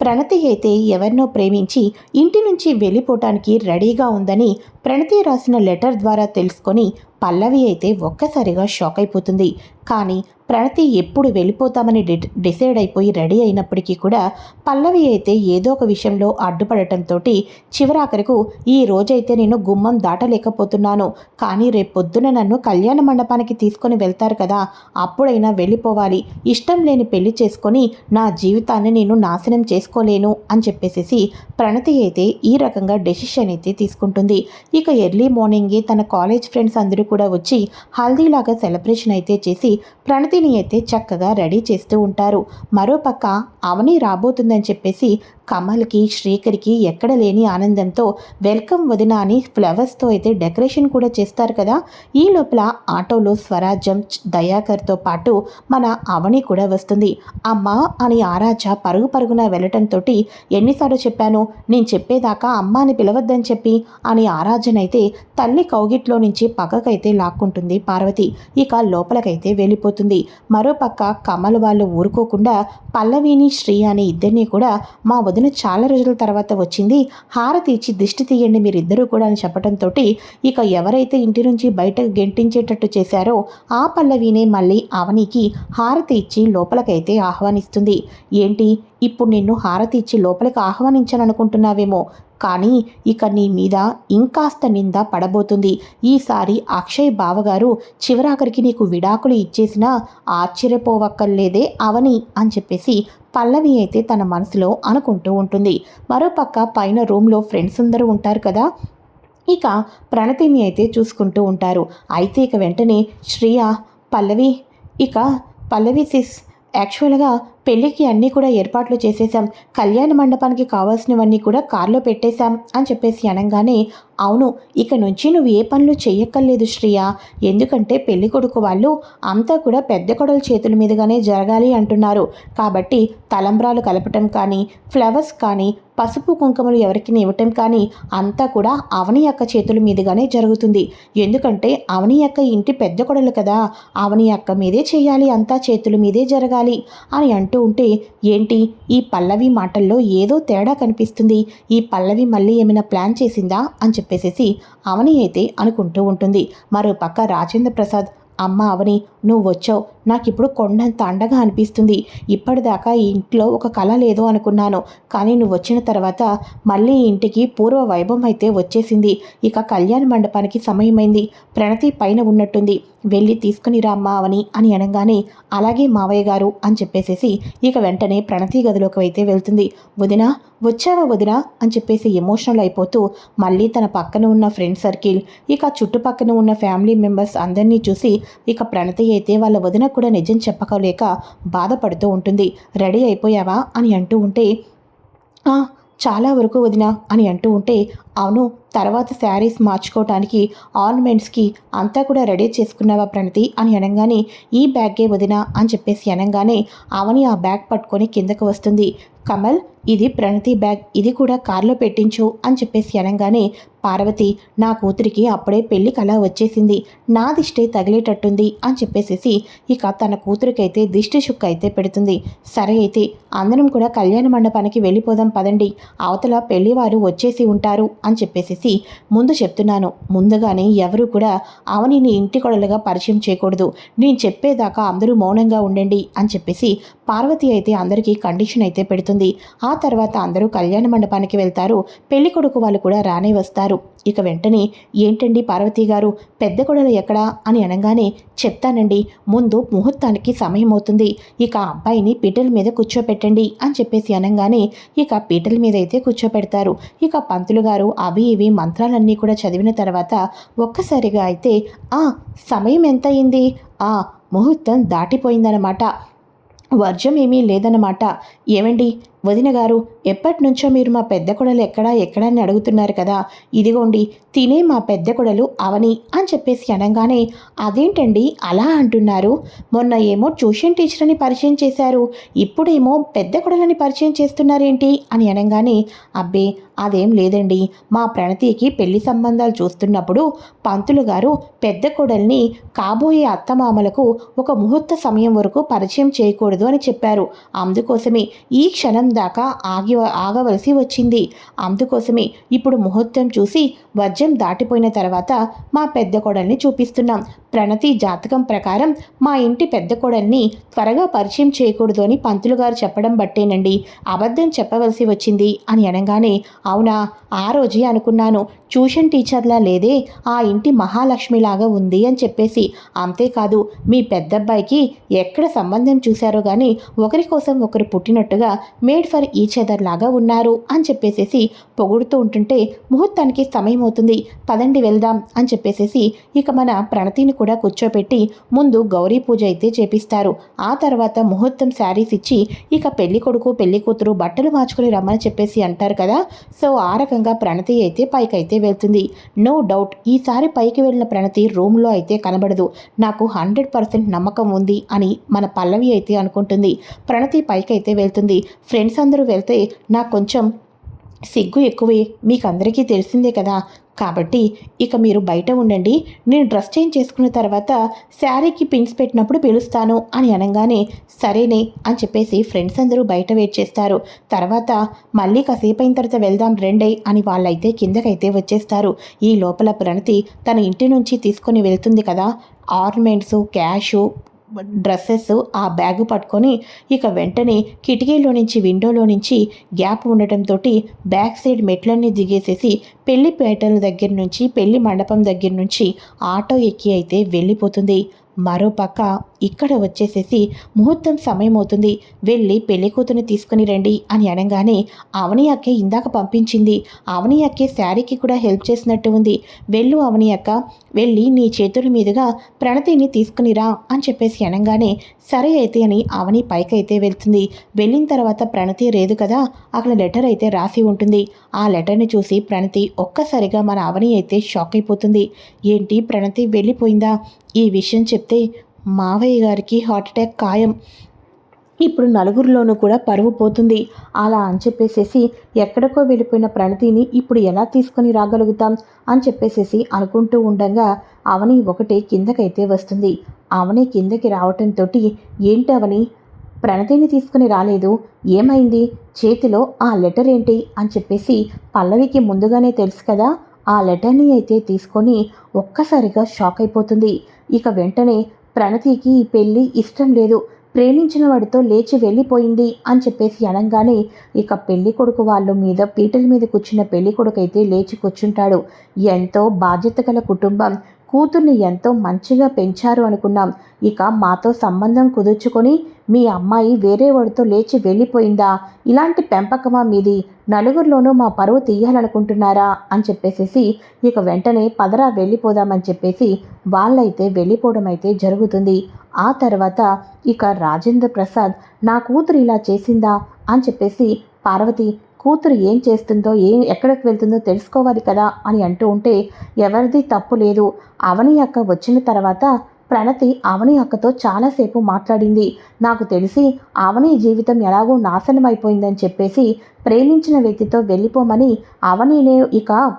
ప్రణతి అయితే ఎవరినో ప్రేమించి ఇంటి నుంచి వెళ్ళిపోవటానికి రెడీగా ఉందని ప్రణతి రాసిన లెటర్ ద్వారా తెలుసుకొని పల్లవి అయితే ఒక్కసారిగా షాక్ అయిపోతుంది. కానీ ప్రణతి ఎప్పుడు వెళ్ళిపోతామని డి డిసైడ్ అయిపోయి రెడీ అయినప్పటికీ కూడా పల్లవి అయితే ఏదో ఒక విషయంలో అడ్డుపడటంతో చివరాఖరకు ఈ రోజైతే నేను గుమ్మం దాటలేకపోతున్నాను. కానీ రేపు పొద్దున నన్ను కళ్యాణ మండపానికి తీసుకొని వెళ్తారు కదా అప్పుడైనా వెళ్ళిపోవాలి. ఇష్టం లేని పెళ్ళి చేసుకొని నా జీవితాన్ని నేను నాశనం చేసుకోలేను అని చెప్పేసేసి ప్రణతి అయితే ఈ రకంగా డెసిషన్ అయితే తీసుకుంటుంది. ఇక ఎర్లీ మార్నింగే తన కాలేజ్ ఫ్రెండ్స్ అందరూ కూడా వచ్చి హల్దీలాగా సెలబ్రేషన్ అయితే చేసి ప్రణతిని అయితే చక్కగా రెడీ చేస్తూ ఉంటారు. మరోపక్క అవని రాబోతుందని చెప్పేసి కమల్కి శ్రీకర్కి ఎక్కడ లేని ఆనందంతో వెల్కమ్ వదిన అని ఫ్లవర్స్తో అయితే డెకరేషన్ కూడా చేస్తారు కదా. ఈ లోపల ఆటోలో స్వరాజ్యం దయాకర్తో పాటు మన అవని కూడా వస్తుంది. అమ్మ అని ఆరాజ పరుగు పరుగున వెళ్ళటంతో ఎన్నిసార్లు చెప్పాను నేను చెప్పేదాకా అమ్మ అని పిలవద్దని చెప్పి అని ఆరాజనైతే తల్లి కౌగిట్లో నుంచి పక్కకైతే లాక్కుంటుంది పార్వతి. ఇక లోపలకైతే వెళ్ళిపోతుంది. మరోపక్క కమల్ వాళ్ళు ఊరుకోకుండా పల్లవిని శ్రీ అనే ఇద్దరిని కూడా మా వదిన చాలా రోజుల తర్వాత వచ్చింది. హారతి ఇచ్చి దిష్టి తీయండి మీరిద్దరూ కూడా అని చెప్పడంతో ఇక ఎవరైతే ఇంటి నుంచి బయటకు గెంటించేటట్టు చేశారో ఆ పల్లవినే మళ్ళీ అవనికి హారతి ఇచ్చి లోపలికైతే ఆహ్వానిస్తుంది. ఏంటి? ఇప్పుడు నిన్ను హారతి ఇచ్చి లోపలికి ఆహ్వానించాలనుకుంటున్నావేమో. కానీ ఇక నీ మీద ఇంకాస్త నింద పడబోతుంది. ఈసారి అక్షయ్ బావగారు చివరాఖరికి నీకు విడాకులు ఇచ్చేసినా ఆశ్చర్యపోవక్కర్లేదే అవని అని చెప్పేసి పల్లవి అయితే తన మనసులో అనుకుంటూ ఉంటుంది. మరోపక్క పైన రూమ్లో ఫ్రెండ్స్ అందరూ ఉంటారు కదా. ఇక ప్రణతిని అయితే చూసుకుంటూ ఉంటారు. అయితే ఇక వెంటనే శ్రేయ పల్లవి ఇక పల్లవి సిస్ యాక్చువల్గా పెళ్ళికి అన్నీ కూడా ఏర్పాట్లు చేసేసాం కళ్యాణ మండపానికి కావాల్సినవన్నీ కూడా కార్లో పెట్టేశాం అని చెప్పేసి అనగానే అవును ఇక నుంచి నువ్వు ఏ పనులు చెయ్యక్కర్లేదు శ్రియ. ఎందుకంటే పెళ్ళి కొడుకు వాళ్ళు అంతా కూడా పెద్ద కొడల చేతుల మీదుగానే జరగాలి అంటున్నారు. కాబట్టి తలంబ్రాలు కలపటం కానీ ఫ్లవర్స్ కానీ పసుపు కుంకుమలు ఎవరికి ఇవ్వటం కానీ అంతా కూడా అవని యొక్క చేతుల మీదుగానే జరుగుతుంది. ఎందుకంటే అవని యొక్క ఇంటి పెద్ద కొడలు కదా అవని యొక్క మీదే చేయాలి అంతా చేతుల మీదే జరగాలి అని అంటూ ఉంటే ఏంటి? ఈ పల్లవి మాటల్లో ఏదో తేడా కనిపిస్తుంది. ఈ పల్లవి మళ్ళీ ఏమైనా ప్లాన్ చేసిందా? అని చెప్పేసేసి అవని అయితే అనుకుంటూ ఉంటుంది. మరో పక్క రాజేంద్ర ప్రసాద్ అమ్మ అవని నువ్వు వచ్చావు. నాకు ఇప్పుడు కొండంత అండగా అనిపిస్తుంది. ఇప్పటిదాకా ఈ ఇంట్లో ఒక కళ లేదు అనుకున్నాను. కానీ నువ్వు వచ్చిన తర్వాత మళ్ళీ ఇంటికి పూర్వ వైభవం అయితే వచ్చేసింది. ఇక కళ్యాణ మండపానికి సమయమైంది. ప్రణతి పైన ఉన్నట్టుంది. వెళ్ళి తీసుకుని రామ్మా అవని అని అనగానే అలాగే మావయ్య గారు అని చెప్పేసేసి ఇక వెంటనే ప్రణతి గదిలోకి అయితే వెళ్తుంది. వదిన వచ్చావా వదినా? అని చెప్పేసి ఎమోషనల్ అయిపోతూ మళ్ళీ తన పక్కన ఉన్న ఫ్రెండ్ సర్కిల్ ఇక చుట్టుపక్కన ఉన్న ఫ్యామిలీ మెంబర్స్ అందరినీ చూసి ఇక ప్రణతి అయితే వాళ్ళ వదిన కూడా నిజం చెప్పకలేక బాధపడుతూ ఉంటుంది. రెడీ అయిపోయావా? అని అంటూ ఉంటే చాలా వరకు వదిన అని అంటూ ఉంటే అవును తర్వాత శారీస్ మార్చుకోవటానికి ఆర్నమెంట్స్కి అంతా కూడా రెడీ చేసుకున్నావా ప్రణతి? అని అనగానే ఈ బ్యాగే వదినా అని చెప్పేసి అనగానే అవని ఆ బ్యాగ్ పట్టుకొని కిందకు వస్తుంది. కమల్ ఇది ప్రణతి బ్యాగ్ ఇది కూడా కారులో పెట్టించు అని చెప్పేసి అనగానే పార్వతి నా కూతురికి అప్పుడే పెళ్ళి కళ వచ్చేసింది. నా దిష్టే తగిలేటట్టుంది అని చెప్పేసేసి ఇక తన కూతురికైతే దిష్టి చుక్క అయితే పెడుతుంది. సరే అయితే అందరం కూడా కళ్యాణ మండపానికి వెళ్ళిపోదాం పదండి. అవతల పెళ్ళివారు వచ్చేసి ఉంటారు అని చెప్పేసేసి ముందు చెప్తున్నాను. ముందుగానే ఎవరు కూడా అవనిని ఇంటి కొడలుగా పరిచయం చేయకూడదు. నేను చెప్పేదాకా అందరూ మౌనంగా ఉండండి అని చెప్పేసి పార్వతి అయితే అందరికీ కండిషన్ అయితే పెడుతుంది. ఆ తర్వాత అందరూ కళ్యాణ మండపానికి వెళ్తారు. పెళ్ళి కొడుకు వాళ్ళు కూడా రానే వస్తారు. ఇక వెంటనే ఏంటండి పార్వతి గారు పెద్ద కొడలు ఎక్కడా? అని అనగానే చెప్తానండి ముందు ముహూర్తానికి సమయం అవుతుంది. ఇక అబ్బాయిని పీటల మీద కూర్చోపెట్టండి అని చెప్పేసి అనగానే ఇక పీటల మీద అయితే కూర్చోపెడతారు. ఇక పంతులు గారు అవి ఇవి మంత్రాలన్నీ కూడా చదివిన తర్వాత ఒక్కసారిగా అయితే ఆ సమయం ఎంత అయింది ఆ ముహూర్తం దాటిపోయిందనమాట. వర్జం ఏమీ లేదన్నమాట ఏమండి వదిన గారు ఎప్పటి నుంచో మీరు మా పెద్ద కొడలు ఎక్కడా ఎక్కడా అని అడుగుతున్నారు కదా. ఇదిగోండి తినే మా పెద్ద కొడలు అవని అని చెప్పేసి అనగానే అదేంటండి అలా అంటున్నారు? మొన్న ఏమో ట్యూషన్ టీచర్ అని పరిచయం చేశారు ఇప్పుడేమో పెద్ద కొడలని పరిచయం చేస్తున్నారేంటి? అని అనగానే అబ్బే అదేం లేదండి. మా ప్రణతికి పెళ్ళి సంబంధాలు చూస్తున్నప్పుడు పంతులు గారు పెద్ద కొడల్ని కాబోయే అత్తమామలకు ఒక ముహూర్త సమయం వరకు పరిచయం చేయకూడదు అని చెప్పారు. అందుకోసమే ఈ క్షణం దాకా ఆగి ఆగవలసి వచ్చింది. అందుకోసమే ఇప్పుడు ముహూర్తం చూసి వర్జం దాటిపోయిన తర్వాత మా పెద్ద కొడల్ని చూపిస్తున్నాం. ప్రణతి జాతకం ప్రకారం మా ఇంటి పెద్ద కొడల్ని త్వరగా పరిచయం చేయకూడదు అని పంతులు గారు చెప్పడం బట్టేనండి. అబద్ధం చెప్పవలసి వచ్చింది అని అనగానే అవునా? ఆ రోజే అనుకున్నాను. ట్యూషన్ టీచర్లా లేదే? ఆ ఇంటి మహాలక్ష్మిలాగా ఉంది అని చెప్పేసి. అంతేకాదు మీ పెద్దబ్బాయికి ఎక్కడ సంబంధం చూశారో కానీ ఒకరి కోసం ఒకరు పుట్టినట్టుగా మేడ్ ఫర్ ఈచ్ అదర్ లాగా ఉన్నారు అని చెప్పేసేసి పొగుడుతూ ఉంటుంటే ముహూర్తానికి సమయం అవుతుంది. పదండి వెళ్దాం అని చెప్పేసేసి ఇక మన ప్రణతిని కూడా కూర్చోపెట్టి ముందు గౌరీ పూజ అయితే చేపిస్తారు. ఆ తర్వాత ముహూర్తం శారీస్ ఇచ్చి ఇక పెళ్ళి కొడుకు పెళ్ళి కూతురు బట్టలు మార్చుకుని రమ్మని చెప్పేసి అంటారు కదా. సో ఆ రకంగా ప్రణతి అయితే పైకైతే వెళ్తుంది. నో డౌట్ ఈసారి పైకి వెళ్ళిన ప్రణతి రూమ్లో అయితే కనబడదు. నాకు హండ్రెడ్ పర్సెంట్ నమ్మకం ఉంది అని మన పల్లవి అయితే అనుకుంటుంది. ప్రణతి పైకి అయితే వెళ్తుంది ఫ్రెండ్స్ అందరూ వెళ్తే నాకు కొంచెం సిగ్గు ఎక్కువే. మీకు అందరికీ తెలిసిందే కదా. కాబట్టి ఇక మీరు బయట ఉండండి. నేను డ్రెస్ చేంజ్ చేసుకున్న తర్వాత శారీకి పిన్స్ పెట్టినప్పుడు పిలుస్తాను అని అనగానే సరేనే అని చెప్పేసి ఫ్రెండ్స్ అందరూ బయట వెయిట్ చేస్తారు. తర్వాత మళ్ళీ కాసేపు అయిన తర్వాత వెళ్దాం రెండే అని వాళ్ళైతే కిందకైతే వచ్చేస్తారు. ఈ లోపల ప్రణతి తన ఇంటి నుంచి తీసుకొని వెళ్తుంది కదా. ఆర్నమెంట్స్ క్యాషు డ్రెస్సెస్ ఆ బ్యాగ్ పట్టుకొని ఇక వెంటనే కిటికీలో నుంచి విండోలో నుంచి గ్యాప్ ఉండటంతో బ్యాక్ సైడ్ మెట్లన్నీ దిగేసేసి పెళ్ళి పేటల దగ్గర నుంచి పెళ్ళి మండపం దగ్గర నుంచి ఆటో ఎక్కి అయితే వెళ్ళిపోతుంది. మరోపక్క ఇక్కడ వచ్చేసేసి ముహూర్తం సమయం అవుతుంది వెళ్ళి పెళ్ళి కూతుని తీసుకుని రండి అని అనగానే అవని అక్కే ఇందాక పంపించింది. అవని అక్కే శారీకి కూడా హెల్ప్ చేసినట్టు ఉంది. వెళ్ళు అవని అక్క. వెళ్ళి నీ చేతుల మీదుగా ప్రణతిని తీసుకునిరా అని చెప్పేసి అనగానే సరే అయితే అని అవని పైకైతే వెళ్తుంది. వెళ్ళిన తర్వాత ప్రణతి రేదు కదా అక్కడ లెటర్ అయితే రాసి ఉంటుంది. ఆ లెటర్ని చూసి ప్రణతి ఒక్కసారిగా మన అవని అయితే షాక్ అయిపోతుంది. ఏంటి ప్రణతి వెళ్ళిపోయిందా? ఈ విషయం చెప్తే మావయ్య గారికి హార్ట్ అటాక్ ఖాయం. ఇప్పుడు నలుగురిలోనూ కూడా పరువు పోతుంది. అలా అని చెప్పేసేసి ఎక్కడికో వెళ్ళిపోయిన ప్రణతిని ఇప్పుడు ఎలా తీసుకొని రాగలుగుతాం అని చెప్పేసేసి అనుకుంటూ ఉండగా అవని ఒకటి కిందకైతే వస్తుంది. అవని కిందకి రావటంతో ఏంటి అవని? ప్రణతిని తీసుకుని రాలేదు. ఏమైంది? చేతిలో ఆ లెటర్ ఏంటి? అని చెప్పేసి పల్లవికి ముందుగానే తెలుసు కదా ఆ లెటర్ని అయితే తీసుకొని ఒక్కసారిగా షాక్ అయిపోతుంది. ఇక వెంటనే ప్రణతికి ఈ పెళ్ళి ఇష్టం లేదు. ప్రేమించిన వాడితో లేచి వెళ్ళిపోయింది అని చెప్పేసి అనగానే ఇక పెళ్ళి కొడుకు వాళ్ళు మీద పీటల మీద కూర్చున్న పెళ్ళి కొడుకు అయితే లేచి కూర్చుంటాడు. ఎంతో బాధ్యత గల కుటుంబం. కూతుర్ని ఎంతో మంచిగా పెంచారు అనుకున్నాం. ఇక మాతో సంబంధం కుదుర్చుకొని మీ అమ్మాయి వేరే వాడితో లేచి వెళ్ళిపోయిందా? ఇలాంటి పెంపకమా మీది? నలుగురిలోనూ మా పరువు తీయాలనుకుంటున్నారా అని చెప్పేసేసి ఇక వెంటనే పదరా వెళ్ళిపోదామని చెప్పేసి వాళ్ళైతే వెళ్ళిపోవడం అయితే జరుగుతుంది. ఆ తర్వాత ఇక రాజేంద్ర ప్రసాద్ నా కూతురు ఇలా చేసిందా అని చెప్పేసి పార్వతి కూతురు ఏం చేస్తుందో ఏం ఎక్కడికి వెళ్తుందో తెలుసుకోవాలి కదా అని అంటూ ఉంటే ఎవరిది తప్పు లేదు. అవని అక్క వచ్చిన తర్వాత ప్రణతి అవని అక్కతో చాలాసేపు మాట్లాడింది. నాకు తెలిసి అవని జీవితం ఎలాగో నాశనం అయిపోయిందని చెప్పేసి ప్రేమించిన వ్యక్తితో వెళ్ళిపోమని అవనినే ఇక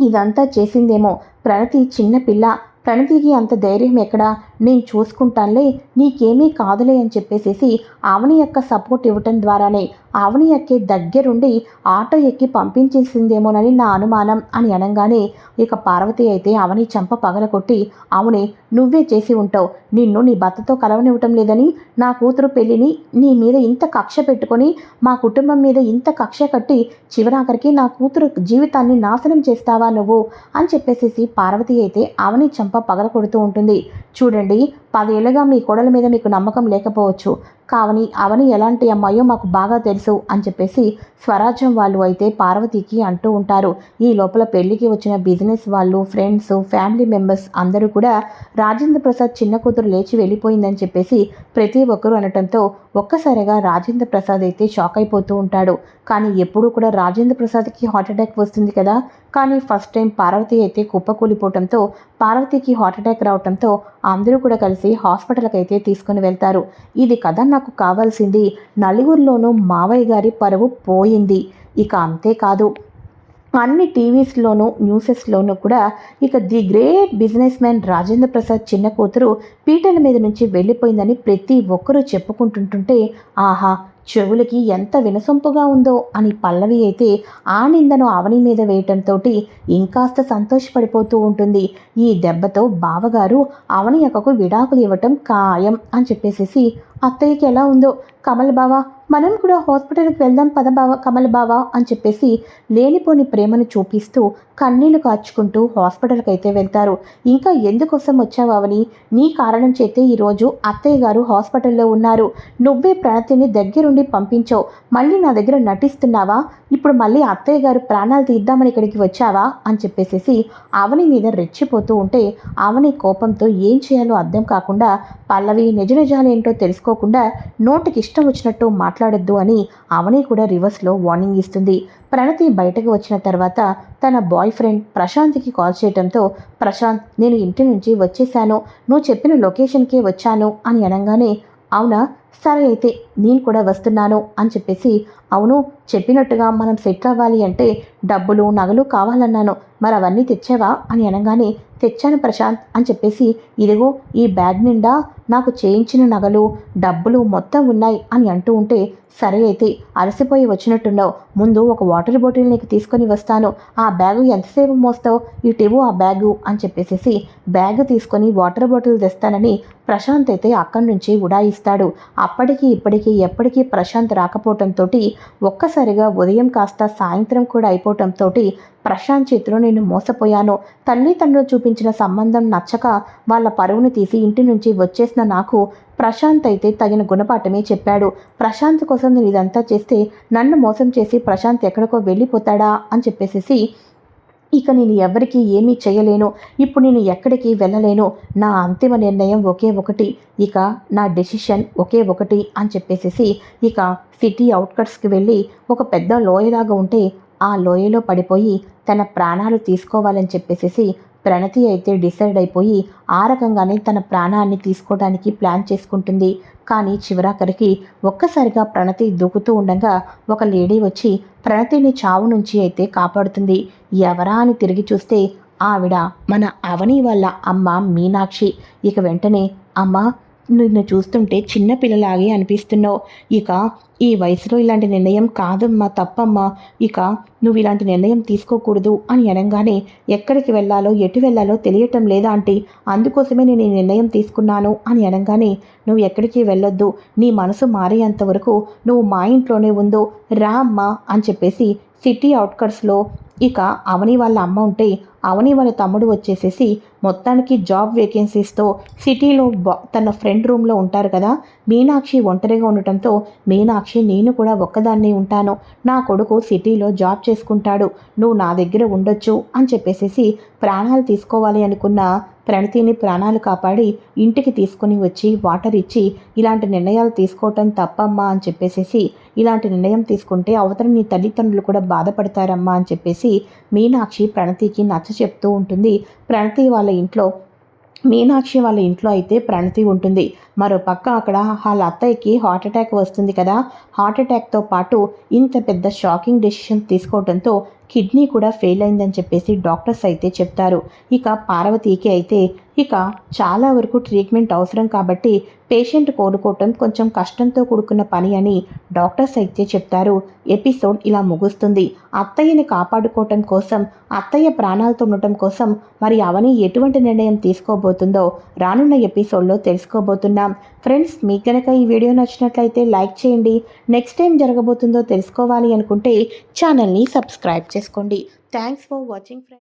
ఇదంతా చేసిందేమో. ప్రణతి చిన్న పిల్ల. ప్రణతికి అంత ధైర్యం ఎక్కడా? నేను చూసుకుంటానులే నీకేమీ కాదులే అని చెప్పేసేసి ఆవని యొక్క సపోర్ట్ ఇవ్వటం ద్వారానే ఆవని యొక్కే దగ్గరుండి ఆటో ఎక్కి పంపించేసిందేమోనని నా అనుమానం అని అనగానే ఇక పార్వతి అయితే అవని చంప పగలకొట్టి అవునే నువ్వే చేసి ఉంటావు. నిన్ను నీ భర్తతో కలవనివ్వటం లేదని నా కూతురు పెళ్ళిని నీ మీద ఇంత కక్ష పెట్టుకొని మా కుటుంబం మీద ఇంత కక్ష కట్టి చివరాఖరికి నా కూతురు జీవితాన్ని నాశనం చేస్తావా నువ్వు? అని చెప్పేసేసి పార్వతి అయితే అవని చంప పగల కొడుతూ ఉంటుంది. చూడండి ರೆಡಿ పదేళ్ళుగా మీ కోడల మీద మీకు నమ్మకం లేకపోవచ్చు. కావని అవని ఎలాంటి అమ్మాయో మాకు బాగా తెలుసు అని చెప్పేసి స్వరాజ్యం వాళ్ళు అయితే పార్వతికి అంటూ ఉంటారు. ఈ లోపల పెళ్ళికి వచ్చిన బిజినెస్ వాళ్ళు ఫ్రెండ్స్ ఫ్యామిలీ మెంబర్స్ అందరూ కూడా రాజేంద్ర ప్రసాద్ చిన్న కూతురు లేచి వెళ్ళిపోయిందని చెప్పేసి ప్రతి ఒక్కరూ అనటంతో ఒక్కసారిగా రాజేంద్ర ప్రసాద్ అయితే షాక్ అయిపోతూ ఉంటాడు. కానీ ఎప్పుడూ కూడా రాజేంద్ర ప్రసాద్కి హార్ట్ అటాక్ వస్తుంది కదా. కానీ ఫస్ట్ టైం పార్వతి అయితే కుప్పకూలిపోవటంతో పార్వతికి హార్ట్ అటాక్ రావటంతో అందరూ కూడా కలిసి హాస్పిటల్కి అయితే తీసుకుని వెళ్తారు. ఇది కథ నాకు కావాల్సింది. నలుగురిలోనూ మావయ్య గారి పరువు పోయింది. ఇక అంతేకాదు అన్ని టీవీస్లోనూ న్యూసెస్లోనూ కూడా ఇక the great businessman Rajendra Prasad చిన్న కూతురు పీటల మీద నుంచి వెళ్ళిపోయిందని ప్రతి ఒక్కరూ చెప్పుకుంటుంటుంటే ఆహా చెవులకి ఎంత వినసొంపుగా ఉందో అని పల్లవి అయితే ఆ నిందను అవని మీద వేయటంతో ఇంకాస్త సంతోషపడిపోతూ ఉంటుంది. ఈ దెబ్బతో బావగారు అవని అక్కకు విడాకులు ఇవ్వటం ఖాయం అని చెప్పేసేసి అత్తయ్యకి ఎలా ఉందో? కమల్ బావా మనం కూడా హాస్పిటల్కి వెళ్దాం పద బావ కమల బావ అని చెప్పేసి లేనిపోని ప్రేమను చూపిస్తూ కన్నీళ్ళు కాచుకుంటూ హాస్పిటల్కి అయితే వెళ్తారు. ఇంకా ఎందుకోసం వచ్చావని నీ కారణం చేతే ఈరోజు అత్తయ్య గారు హాస్పిటల్లో ఉన్నారు. నువ్వే ప్రణతిని దగ్గరుండి పంపించావు. మళ్ళీ నా దగ్గర నటిస్తున్నావా? ఇప్పుడు మళ్ళీ అత్తయ్య గారు ప్రాణాలు తీద్దామని ఇక్కడికి వచ్చావా? అని చెప్పేసేసి అవని మీద రెచ్చిపోతూ ఉంటే అవని కోపంతో ఏం చేయాలో అర్థం కాకుండా పల్లవి నిజ నిజాలు ఏంటో తెలుసుకోకుండా నోటికి ఇష్టం వచ్చినట్టు మాట్లాడొద్దు అని అవని కూడా రివర్స్లో వార్నింగ్ ఇస్తుంది. ప్రణతి బయటకు వచ్చిన తర్వాత తన బాయ్ ఫ్రెండ్ ప్రశాంత్కి కాల్ చేయడంతో ప్రశాంత్ నేను ఇంటి నుంచి వచ్చేసాను. నువ్వు చెప్పిన లొకేషన్కే వచ్చాను అని అనగానే అవునా? సరే అయితే నేను కూడా వస్తున్నాను అని చెప్పేసి అవును చెప్పినట్టుగా మనం సెట్ అవ్వాలి అంటే డబ్బులు నగలు కావాలన్నాను. మరి అవన్నీ తెచ్చావా? అని అనగానే తెచ్చాను ప్రశాంత్ అని చెప్పేసి ఇదిగో ఈ బ్యాగ్ నిండా నాకు చేయించిన నగలు డబ్బులు మొత్తం ఉన్నాయి అని అంటూ ఉంటే సరే అయితే అలసిపోయి వచ్చినట్టున్నావు. ముందు ఒక వాటర్ బాటిల్ నీకు తీసుకొని వస్తాను. ఆ బ్యాగు ఎంతసేపు మోస్తావు? ఇటివో ఆ బ్యాగు అని చెప్పేసి బ్యాగ్ తీసుకొని వాటర్ బాటిల్ తెస్తానని ప్రశాంత్ అయితే అక్కడి నుంచి ఉడాయిస్తాడు. అప్పటికి ఇప్పటికీ ఎప్పటికీ ప్రశాంత్ రాకపోవటంతో ఒక్కసారిగా ఉదయం కాస్త సాయంత్రం కూడా అయిపోవటంతో ప్రశాంత్ చేతిలో నేను మోసపోయాను. తల్లిదండ్రులు చూపించిన సంబంధం నచ్చక వాళ్ళ పరువును తీసి ఇంటి నుంచి వచ్చేసిన నాకు ప్రశాంత్ అయితే తగిన గుణపాఠమే చెప్పాడు. ప్రశాంత్ కోసం నేను ఇదంతా చేస్తే నన్ను మోసం చేసి ప్రశాంత్ ఎక్కడికో వెళ్ళిపోతాడా అని చెప్పేసేసి ఇక నేను ఎవరికీ ఏమీ చేయలేను. ఇప్పుడు నేను ఎక్కడికి వెళ్ళలేను. నా అంతిమ నిర్ణయం ఒకే ఒకటి. ఇక నా డెసిషన్ ఒకే ఒకటి అని చెప్పేసేసి ఇక సిటీ అవుట్కట్స్కి వెళ్ళి ఒక పెద్ద లోయలాగా ఉంటే ఆ లోయలో పడిపోయి తన ప్రాణాలు తీసుకోవాలని చెప్పేసేసి ప్రణతి అయితే డిసైడ్ అయిపోయి ఆ రకంగానే తన ప్రాణాన్ని తీసుకోవడానికి ప్లాన్ చేసుకుంటుంది. కానీ చివరాఖరికి ఒక్కసారిగా ప్రణతి దూకుతూ ఉండగా ఒక లేడీ వచ్చి ప్రణతిని చావు నుంచి అయితే కాపాడుతుంది. ఎవరా అని తిరిగి చూస్తే ఆవిడ మన అవని వాళ్ళ అమ్మ మీనాక్షి. ఇక వెంటనే అమ్మ నిన్ను చూస్తుంటే చిన్నపిల్లలాగే అనిపిస్తున్నావు. ఇక ఈ వయసులో ఇలాంటి నిర్ణయం కాదమ్మా తప్పమ్మా. ఇక నువ్వు ఇలాంటి నిర్ణయం తీసుకోకూడదు అని అనగానే ఎక్కడికి వెళ్ళాలో ఎటు వెళ్ళాలో తెలియటం లేదా అంటే అందుకోసమే నేను ఈ నిర్ణయం తీసుకున్నాను అని అనగానే నువ్వు ఎక్కడికి వెళ్ళొద్దు. నీ మనసు మారేంత వరకు నువ్వు మా ఇంట్లోనే ఉందో రా అమ్మా అని చెప్పేసి సిటీ అవుట్కట్స్లో ఇక అవని వాళ్ళ అమ్మ ఉంటే అవని వాళ్ళ తమ్ముడు వచ్చేసేసి మొత్తానికి జాబ్ వేకెన్సీస్తో సిటీలో తన ఫ్రెండ్ రూమ్లో ఉంటారు కదా. మీనాక్షి ఒంటరిగా ఉండటంతో మీనాక్షి నేను కూడా ఒక్కదాన్నే ఉంటాను. నా కొడుకు సిటీలో జాబ్ చేసుకుంటాడు. నువ్వు నా దగ్గర ఉండొచ్చు అని చెప్పేసేసి ప్రాణాలు తీసుకోవాలి అనుకున్న ప్రణతిని ప్రాణాలు కాపాడి ఇంటికి తీసుకుని వచ్చి వాటర్ ఇచ్చి ఇలాంటి నిర్ణయాలు తీసుకోవటం తప్పమ్మా అని చెప్పేసేసి ఇలాంటి నిర్ణయం తీసుకుంటే అవతల నీ తల్లిదండ్రులు కూడా బాధపడతారమ్మా అని చెప్పేసి మీనాక్షి ప్రణతికి నచ్చ చెప్తూ ఉంటుంది. ప్రణతి వాళ్ళ ఇంట్లో మీనాక్షి వాళ్ళ ఇంట్లో అయితే ప్రణతి ఉంటుంది. మరో పక్క అక్కడ వాళ్ళ అత్తయ్యకి హార్ట్ అటాక్ వస్తుంది కదా. హార్ట్ అటాక్తో పాటు ఇంత పెద్ద షాకింగ్ డెసిషన్ తీసుకోవడంతో కిడ్నీ కూడా ఫెయిల్ అయిందని చెప్పేసి డాక్టర్స్ అయితే చెప్తారు. ఇక పార్వతీకి అయితే ఇక చాలా వరకు ట్రీట్మెంట్ అవసరం కాబట్టి పేషెంట్ కోలుకోవటం కొంచెం కష్టంతో కూడుకున్న పని అని డాక్టర్స్ అయితే చెప్తారు. ఎపిసోడ్ ఇలా ముగుస్తుంది. అత్తయ్యని కాపాడుకోవటం కోసం అత్తయ్య ప్రాణాలతో ఉండటం కోసం మరి అవని ఎటువంటి నిర్ణయం తీసుకోబోతుందో రానున్న ఎపిసోడ్లో తెలుసుకోబోతున్నాం. ఫ్రెండ్స్ మీకు కనుక ఈ వీడియో నచ్చినట్లయితే లైక్ చేయండి. నెక్స్ట్ టైం జరగబోతుందో తెలుసుకోవాలి అనుకుంటే ఛానల్ని సబ్స్క్రైబ్ చేసుకోండి. Thanks for watching friends